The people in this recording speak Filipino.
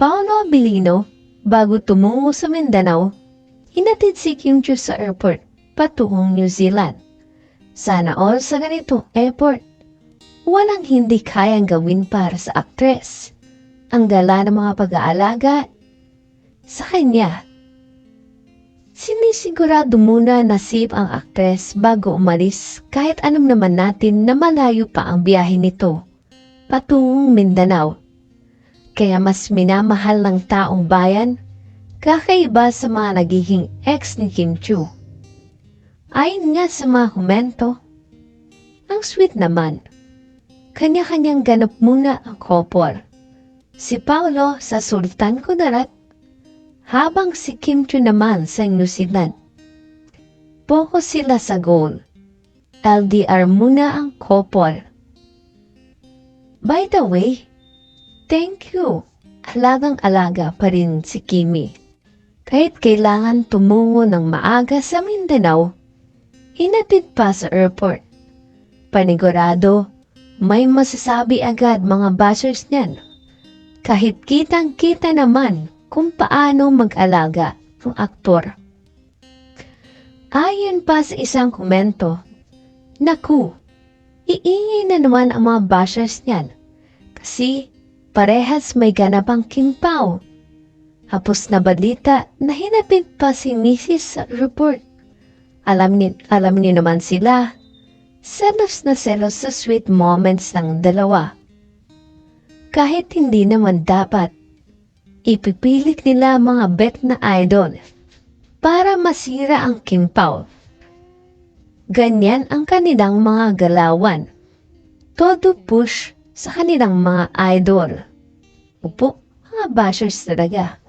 Paolo Abilino, bago tumungo sa Mindanao, hinatid si Kim Chiu sa airport patungong New Zealand. Sana all sa ganitong airport, walang hindi kayang gawin para sa aktres. Ang dala ng mga pag-aalaga sa kanya. Sinisigurado muna na safe ang aktres bago umalis kahit alam naman natin na malayo pa ang biyahe nito patungong Mindanao. Kaya mas minamahal ng taong bayan kakaiba sa mga nagiging ex ni Kim Chu. Ayon nga sa mga komento, ang sweet naman. Kanya-kanyang ganap muna ang couple. Si Paolo sa Sultan Kudarat habang si Kim Chu naman sa New Zealand. Focus sila sa goal. LDR muna ang couple. By the way, thank you. Alagang-alaga pa rin si Kimi. Kahit kailangan tumungo ng maaga sa Mindanao, hinatid pa sa airport. Panigurado, may masasabi agad mga bashers niyan. Kahit kitang-kita naman kung paano mag-alaga ang aktor. Ayon pa sa isang komento, Naku, iingay na naman ang mga bashers niyan kasi parehas may ganapang kimpaw. Hapos na balita na hinapit pa si Mrs. sa report. Alam ni, alam ni naman sila, selos na selos sa sweet moments ng dalawa. Kahit hindi naman dapat, ipipilit nila mga bet na idol para masira ang kimpaw. Ganyan ang kanilang mga galawan. Todo push sa kanilang mga idol. Upo, mga bashers talaga.